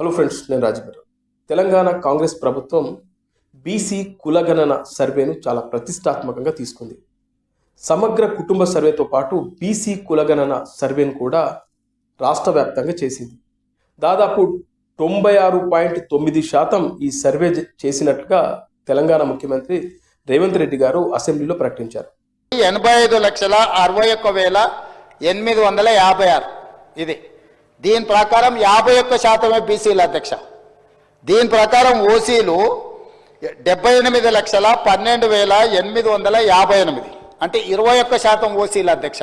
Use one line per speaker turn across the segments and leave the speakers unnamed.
Hello friends నేను రాజీవరావు తెలంగాణ కాంగ్రెస్ ప్రభుత్వం BC కులగణన సర్వేను చాలా ప్రతిష్టాత్మకంగా తీసుకుంది. సమగ్ర కుటుంబ సర్వేతో పాటు బీసీ కులగణన సర్వేను కూడా రాష్ట్ర వ్యాప్తంగా చేసింది. దాదాపు తొంభై ఆరు పాయింట్ తొమ్మిది శాతం ఈ సర్వే చేసినట్లుగా తెలంగాణ ముఖ్యమంత్రి రేవంత్ రెడ్డి గారు అసెంబ్లీలో ప్రకటించారు.
ఎనభై ఐదు లక్షల అరవై ఒక్క వేల ఎనిమిది వందల యాభై ఆరు. ఇది దీని ప్రకారం యాభై ఒక్క శాతమే బీసీల అధ్యక్ష. దీని ప్రకారం ఓసీలు డెబ్బై ఎనిమిది లక్షల పన్నెండు వేల ఎనిమిది వందల యాభై ఎనిమిది. అంటే ఇరవై ఒక్క శాతం ఓసీల అధ్యక్ష.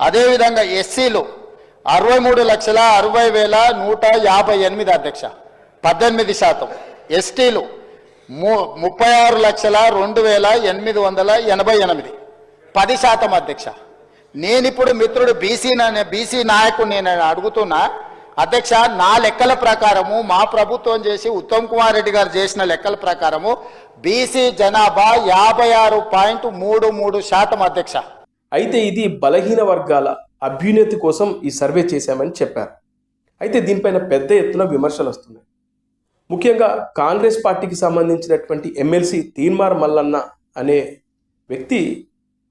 అదేవిధంగా ఎస్సీలు అరవై మూడు లక్షల అరవై వేల నూట యాభై ఎనిమిది అధ్యక్ష. పద్దెనిమిది శాతం. ఎస్టీలు ము ముప్పై ఆరు లక్షల రెండు వేల ఎనిమిది వందల ఎనభై ఎనిమిది. పది శాతం అధ్యక్ష. నేనిప్పుడు మిత్రుడు బీసీ బీసీ నాయకుడు నేను అడుగుతున్నా అధ్యక్ష నా లెక్కల ప్రకారము మా ప్రభుత్వం చేసి ఉత్తమ్ కుమార్ రెడ్డి గారు చేసిన లెక్కల ప్రకారము బీసీ జనాభా యాభై ఆరు పాయింట్ మూడు మూడు శాతం అధ్యక్ష.
అయితే ఇది బలహీన వర్గాల అభ్యున్నతి కోసం ఈ సర్వే చేశామని చెప్పారు. అయితే దీనిపైన పెద్ద ఎత్తున విమర్శలు వస్తున్నాయి. ముఖ్యంగా కాంగ్రెస్ పార్టీకి సంబంధించినటువంటి ఎమ్మెల్సీ తీన్మార్ మల్లన్న అనే వ్యక్తి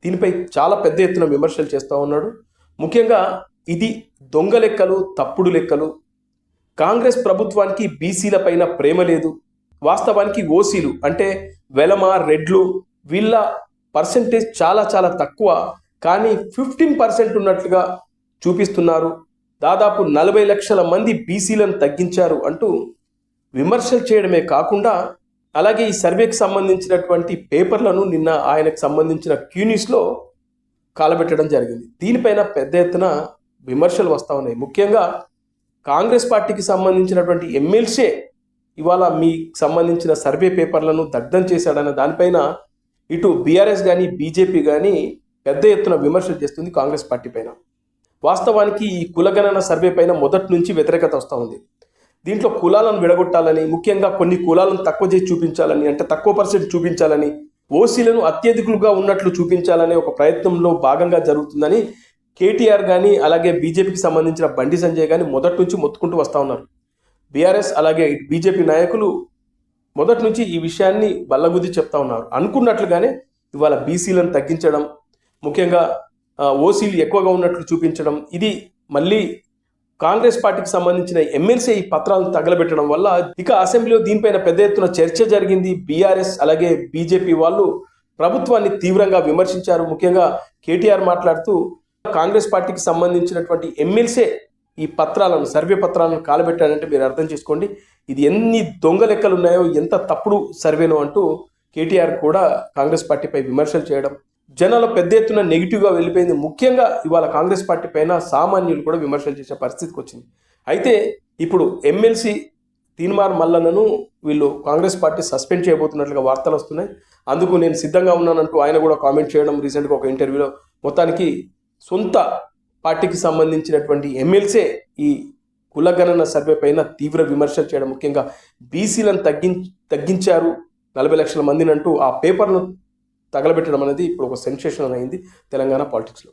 దీనిపై చాలా పెద్ద ఎత్తున విమర్శలు చేస్తూ ఉన్నాడు. ముఖ్యంగా ఇది దొంగ లెక్కలు తప్పుడు లెక్కలు. కాంగ్రెస్ ప్రభుత్వానికి బీసీల పైన ప్రేమ లేదు. వాస్తవానికి ఓసీలు అంటే వెలమ రెడ్లు వీళ్ళ పర్సంటేజ్ చాలా చాలా తక్కువ. కానీ ఫిఫ్టీన్ పర్సెంట్ ఉన్నట్లుగా చూపిస్తున్నారు. దాదాపు నలభై లక్షల మంది బీసీలను తగ్గించారు అంటూ విమర్శలు చేయడమే కాకుండా అలాగే ఈ సర్వేకి సంబంధించినటువంటి పేపర్లను నిన్న ఆయనకు సంబంధించిన క్యూనిస్లో కాలబెట్టడం జరిగింది. దీనిపైన పెద్ద ఎత్తున విమర్శలు వస్తూ ఉన్నాయి. ముఖ్యంగా కాంగ్రెస్ పార్టీకి సంబంధించినటువంటి ఎమ్మెల్సే ఇవాళ మీకు సంబంధించిన సర్వే పేపర్లను దగ్ధం చేశాడన్న దానిపైన ఇటు బీఆర్ఎస్ కానీ బీజేపీ కానీ పెద్ద ఎత్తున విమర్శలు చేస్తుంది కాంగ్రెస్ పార్టీ పైన. వాస్తవానికి ఈ కులగణన సర్వే పైన మొదటి నుంచి వ్యతిరేకత వస్తూ ఉంది. దీంట్లో కులాలను విడగొట్టాలని ముఖ్యంగా కొన్ని కులాలను తక్కువ చేసి చూపించాలని అంటే తక్కువ పర్సెంట్ చూపించాలని ఓసీలను అత్యధికులుగా ఉన్నట్లు చూపించాలనే ఒక ప్రయత్నంలో భాగంగా జరుగుతుందని కేటీఆర్ కానీ అలాగే బీజేపీకి సంబంధించిన బండి సంజయ్ కానీ మొదటి నుంచి మొత్తుకుంటూ వస్తూ ఉన్నారు. బీఆర్ఎస్ అలాగే బీజేపీ నాయకులు మొదటి నుంచి ఈ విషయాన్ని బల్లగుద్ది చెప్తా ఉన్నారు. అనుకున్నట్లుగానే ఇవాళ బీసీలను తగ్గించడం ముఖ్యంగా ఓసీలు ఎక్కువగా ఉన్నట్లు చూపించడం ఇది మళ్ళీ కాంగ్రెస్ పార్టీకి సంబంధించిన ఎమ్మెల్సీ ఈ పత్రాలను తగలబెట్టడం వల్ల ఇక అసెంబ్లీలో దీనిపైన పెద్ద ఎత్తున చర్చ జరిగింది. బీఆర్ఎస్ అలాగే బీజేపీ వాళ్ళు ప్రభుత్వాన్ని తీవ్రంగా విమర్శించారు. ముఖ్యంగా కేటీఆర్ మాట్లాడుతూ కాంగ్రెస్ పార్టీకి సంబంధించినటువంటి ఎమ్మెల్సీ ఈ పత్రాలను సర్వే పత్రాలను కాలబెట్టాడంటే మీరు అర్థం చేసుకోండి. ఇది ఎన్ని దొంగ లెక్కలు ఉన్నాయో ఎంత తప్పుడు సర్వేనో అంటూ కేటీఆర్ కూడా కాంగ్రెస్ పార్టీపై విమర్శలు చేయడం జనాలు పెద్ద ఎత్తున నెగిటివ్గా వెళ్ళిపోయింది. ముఖ్యంగా ఇవాళ కాంగ్రెస్ పార్టీ పైన సామాన్యులు కూడా విమర్శలు చేసే పరిస్థితికి వచ్చింది. అయితే ఇప్పుడు ఎమ్మెల్సీ తీన్మార్ మల్లన్నను వీళ్ళు కాంగ్రెస్ పార్టీ సస్పెండ్ చేయబోతున్నట్లుగా వార్తలు వస్తున్నాయి. అందుకు నేను సిద్ధంగా ఉన్నానంటూ ఆయన కూడా కామెంట్ చేయడం రీసెంట్గా ఒక ఇంటర్వ్యూలో మొత్తానికి సొంత పార్టీకి సంబంధించినటువంటి ఎమ్మెల్సే ఈ కులగణన సర్వే పైన తీవ్ర విమర్శలు చేయడం ముఖ్యంగా బీసీలను తగ్గిం తగ్గించారు నలభై లక్షల మందిని అంటూ ఆ పేపర్ను తగలబెట్టడం అనేది ఇప్పుడు ఒక సెన్సేషన్ అయింది తెలంగాణ పాలిటిక్స్లో.